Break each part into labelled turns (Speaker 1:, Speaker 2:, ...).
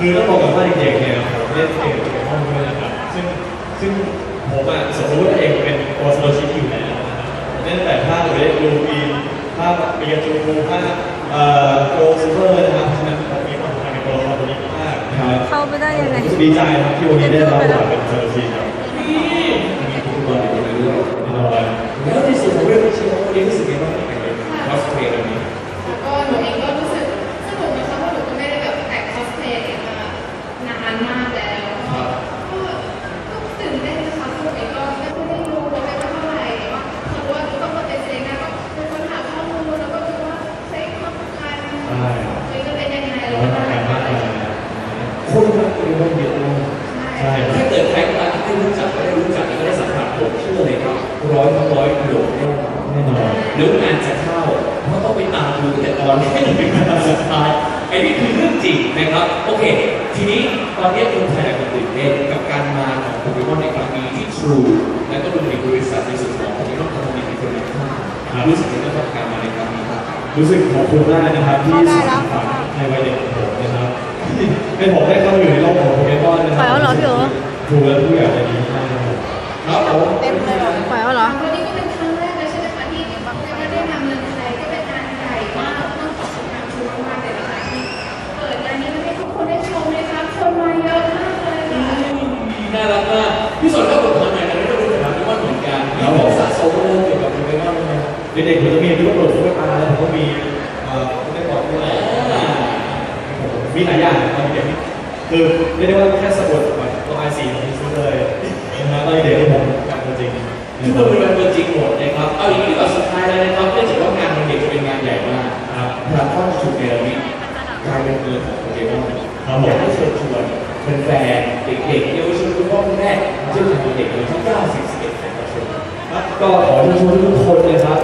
Speaker 1: คือต้องบอกก่อนว่าเด็กๆเนี่ยผมเล่นเกมโปเกมอนด้วยนะครับซึ่งซึ่งผมอะสมมติว่าเองเป็นตัวสโลชิคิอยู่แล้วนะครับเล่นแต่ภาคเรดลูปีนภาคเปียจูภาคเอ่อโกลซูเปอร์นะครับฉะนั้นผมมีความสำคัญกับตัวละครตัวนี้มากนะครับ
Speaker 2: เข้าไปได้ยังไง
Speaker 1: รู้สึกดีใจครับที่วันนี้ได้รับบทเป็นสโลชิครับ
Speaker 3: ดี๋ยวงานจะเข้า
Speaker 4: เพราะต้องไปตามดูตั้งแต่ตอนแรกถึงตอนสุดท้ายไอ้นี่คือเรื่องจริงนะครับ โอเค ทีนี้ตอนนี้คนไทยหลายคนตื่นเต้นกับการมาของโปเกมอนในครั้งนี้ที่ True และก็รวมถึงบริษัทในส่วนของโปเกมอนคอมมูนิตี้คนนี้รู้สึกยังไงกับการมาในครั้งนี้ครับ
Speaker 1: รู้สึกขอบคุณมากนะครับที่สานฝันในวัยเด็กของผมนะครับที่ให้ผมได้เข้าอยู่ในโลกของโปเกมอนนะครั
Speaker 2: ปล่อยแล้วเหรอพี่โอ๋
Speaker 1: ถูกและทุกอย่างจะดีมากนะครับ
Speaker 4: ครับผม
Speaker 2: เต็มเลย
Speaker 3: ครับเด็ก
Speaker 1: ๆผมจะมีลูกโป่งลูกตาแล้วผมก็มีเอ่อไม่บอกด้วยมีหลายอย่างตอนเด็กคือเรียกได้ว่าแค่สะกดแบบตัวไอซีของซื้อเลยนะตอนเด็กที่ผมจำจริง
Speaker 4: ทุกคนเป็นวันตัวจริงหมดนะครับเอาอย่างนี้กว่าสุดท้ายแล้วนะครับเนื่องจากว่างานวันเด็กจะเป็นงานใหญ่มาก
Speaker 1: ครับ
Speaker 4: พระพ่อชุดเนรมิตกลายเป็นเมืองของโปเกมอนอยากให้เชิญชวนแฟนๆเด็กๆเยาวชนคุณพ่อคุณแม่เชื่อถือเด็กเลยที่90 11แห่ง
Speaker 1: ครับก็ขอเชิญชวนทุกคนนะครับ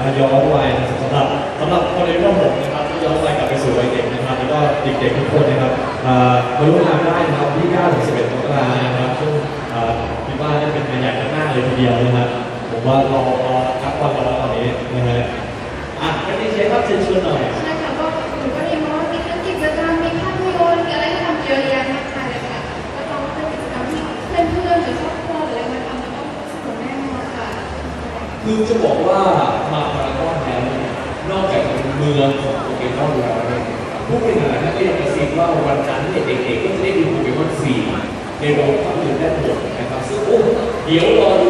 Speaker 1: มาย้อนวัยนะครับสำหรับสำหรับคนในรุ่นผมนะครับที่ย้อนวัยกลับไปสู่วัยเด็กนะครับแล้วก็เด็กๆทุกคนนะครับอ่ามาร่วมงานได้นะครับที่9ถึง11มกราคมนะครับซึ่งอ่าคิดว่าจะเป็นงานใหญ่มากๆเลยทีเดียวนะครับผมว่ารอรอครับวันรอตอนนี้นะฮะ
Speaker 4: อะก็ดีเชฟครับเชิญชวนหน่อย
Speaker 3: คือจะ
Speaker 4: บอกว่ามาพารากอนแล้วเนี่ยนอกจากเป็นเมืองของโปเกมอนแล้วเนี่ยผู้บริหารนะก็ยังกระซิบว่าวันจันทร์เนี่ยเด็กๆก็จะได้ดูโปเกมอนฟรีในโรงภาพยนตร์ด้หมดนะครับซึ่งโอ้เดี๋ยวรอ
Speaker 5: ดู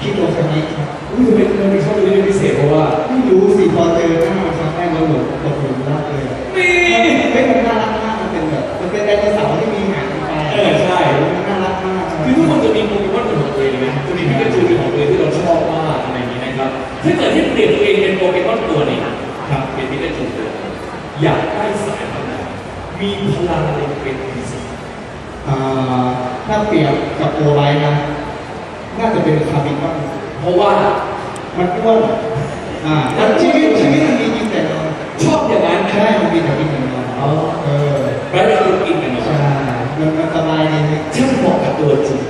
Speaker 5: พี่โดคันนี้ครับ
Speaker 4: อุ้ยทำไมทำไมชอบตัวนี้เป็นพิเศษเพราะว่า
Speaker 5: ไม่รู้สิพอเจอหน้าครั้งแรกแล้วหลงตกหลุมรักเลยอะ
Speaker 4: นี่
Speaker 5: เฮ้ยมันน่ารักมากมันเป็นแบบมันเป็นไดโนเสาร์ที่มีหางเป็นปลาย
Speaker 4: เออใช่
Speaker 5: มันน่ารักมาก
Speaker 4: คือทุกคนจะมีโปเกมอนเป็นของตัวเองนะจะมีพิกาจูเป็นของตัวเองที่เราชอบมากอะไรอย่างนี้นะครับถ้าเกิดที่เปลี่ยนตัวเองเป็นโปเกมอนตัวหนี้ครับเป็นพิกาจูตัวหนึ่งอยากได้สายพันธุ์ไหนมีพลังอะไรเป็นพิเศษ
Speaker 5: อ่าถ้าเปรียบกับโอไลท์นะ น่าจะเป็นคาบิคอน
Speaker 4: เพราะว่า
Speaker 5: มันอ้วนอ่าแล้วชีวิตชีวิตมันมีกินแต่นอน
Speaker 4: ชอบอย่างนั้น
Speaker 5: ใช่มันมีแต่กินแต่นอน
Speaker 4: อ๋อ
Speaker 5: เออ
Speaker 4: ไร้เป็นคนกินกันเนาะ
Speaker 5: ใช่มันมันสบายดีนะ
Speaker 4: ช่างเหมาะกับตัวจริง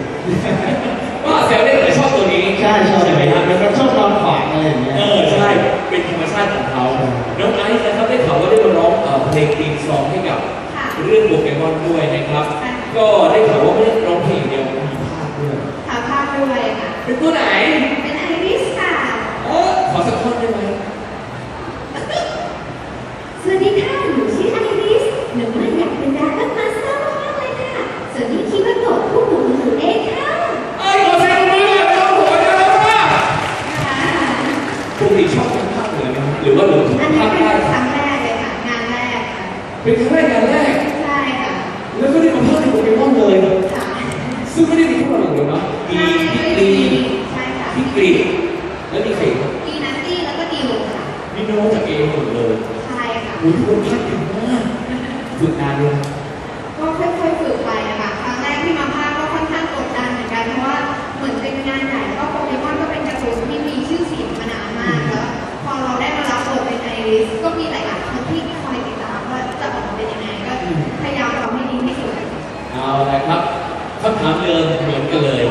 Speaker 4: ว่าแซวเล่นแต่ชอบตัวนี้
Speaker 5: ใช่ชอบ
Speaker 4: ใช่ไหมครับ
Speaker 5: มันชอบนอนขวางอะไรอย่างเงี้ย
Speaker 4: เออใช่เป็นธรรมชาติของเขาน้องไอซ์นะครับได้ข่าวว่าได้มาร้องเอ่อเพลงตีมซองให้กับ
Speaker 3: ค่ะ
Speaker 4: เรื่องโปเกมอนด้วยนะครับ
Speaker 3: ใช่
Speaker 4: ก็ได้ข่าวว่าไม่ได้ เป็นตัวไหน
Speaker 3: เป็นไอริสค่ะ
Speaker 4: เออขอสักท่อนได้ไหม
Speaker 3: สวัสดีค่ะ หนูชื่อไอริส หนูมาอยากเป็นดารามาสเตอร์มากๆเลยค่ะ ส่วนนี้คิดว่าโกรธผู้หนูหนูเองค่ะ
Speaker 4: เอา
Speaker 3: ละค
Speaker 4: รั
Speaker 3: บคำ
Speaker 4: ถามเดิมเหมือนกันเลย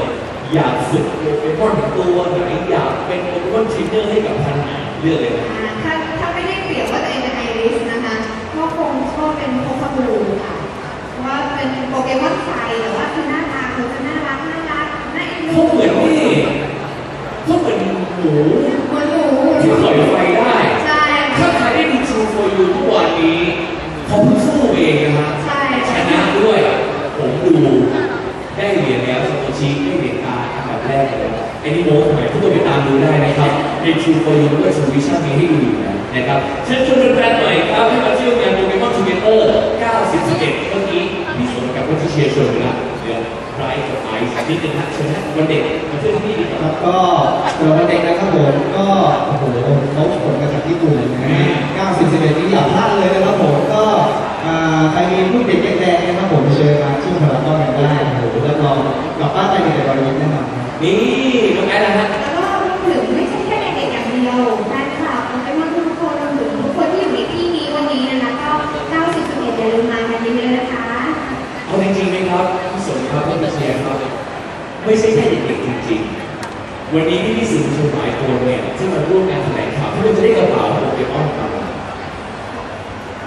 Speaker 4: อยากฝึกโปเกมอนตัวไหนอยากเป็นโปเกมอนเทรนเนอร์ให้กับพันธุ์ไหนเลือกเลยนะ
Speaker 3: อ่าถ้าถ้าไม่ได้เปรียบว่าตัวเองเป็นไอริสนะคะก็คงชอบเป็นโพคาบูค่ะเพราะว่าเป็นโปเกมอนไฟแต่ว่าคือหน้าตาเขาจะน่ารักน่ารักน่าเอ็นดู
Speaker 4: เขาเหมือนนี่เขาเหมือนหมู
Speaker 3: เหมือนหนู
Speaker 4: ที่ปล่อยไฟได้
Speaker 3: ใช่
Speaker 4: ถ้าใครได้ดู True for You ทุกวันนี้เขาเพิ่งสู้เองนะฮะ
Speaker 3: ใช่
Speaker 4: ชนะด้วย ผม ดูได้เหรียญแล้วสโตชิได้เหรียญตาอันดับแรกเลยไอ้นี่โม้ทำไมทุกคนไปตามดูได้นะครับใน True for You ด้วย True Vision มีให้ดูอยู่นะนะครับเชิญชวนแฟนๆหน่อยครับให้มาเที่ยวงานโปเกมอนทูเกเตอร์911เมื่อกี้พี่สมกับว่าที่เชียร์ชวนไปละเดี๋ยวไรท์กับไอซ์นิดนึงนะเชิญนะวันเด็กมาเที่ยวที่นี่ดีกว่า
Speaker 5: แล้วก็สำหรับวันเด็กนะครับผมก็โอ้โหเขาขนมาจากญี่ปุ่นนะ911นี่อย่าพลาดเลยนะครับผมก็ใครมีผู้เด็กแดงๆนะครับผม กลับบ้านไปมีแต่รอยยิ้มแน่นอนครับ
Speaker 4: นี่น้องแอดนะฮะ
Speaker 3: แล้วก็รวมถึงไม่ใช่แค่เด็กๆอย่างเดียวแฟนคลับโปเกมอนทุกคนรวมถึงทุกคนที่อยู่ในที่นี้วันนี้นะคะก็90 11อย่าลืมมากันเยอะๆนะคะ
Speaker 4: เอาจริงๆไหมครับพี่สมครับพี่เชียร์ครับ ไม่ใช่แค่เด็กๆจริงๆ วันนี้ที่พี่สื่อมวลชนหลายคนเนี่ยที่มาร่วมงานแถลงข่าวเพื่อจะได้กระเป๋าโปเกมอนครับ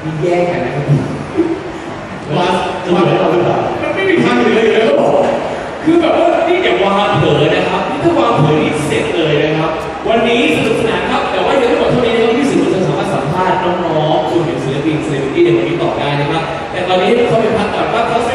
Speaker 4: มีแย่งกันนะครับ
Speaker 1: มาจะมาให้เราหรือเปล่า
Speaker 4: คือแบบว่านี่อย่าวางเผลอนะครับนี่ถ้าวางเผลอนี่เสร็จเลยนะครับ วันนี้สนุกสนานครับ แต่ว่ายังไม่หมดเท่านี้นะครับพี่สื่อมวลชนสามารถสัมภาษณ์น้องๆคุณเห็นศิลปินเซเลบริตี้ในวันนี้ต่อได้นะครับ แต่ตอนนี้เขาไปพักก่อนครับขา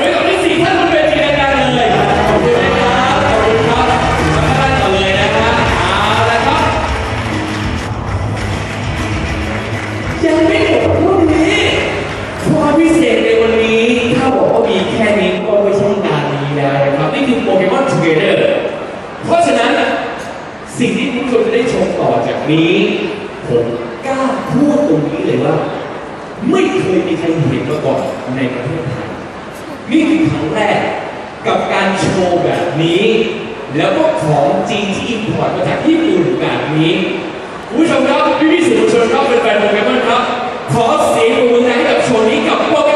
Speaker 4: ประเทศไทยนี่คือครั้งแรกกับการโชว์แบบนี้ แล้วก็ของจริงที่อินพอร์ตมาจากญี่ปุ่นแบบนี้คุณผู้ชมครับพี่พี่สื่อมวลชนครับเป็นแฟนโปเกมอนครับขอเสียงปรบมือให้กับโชว์นี้กับโปเก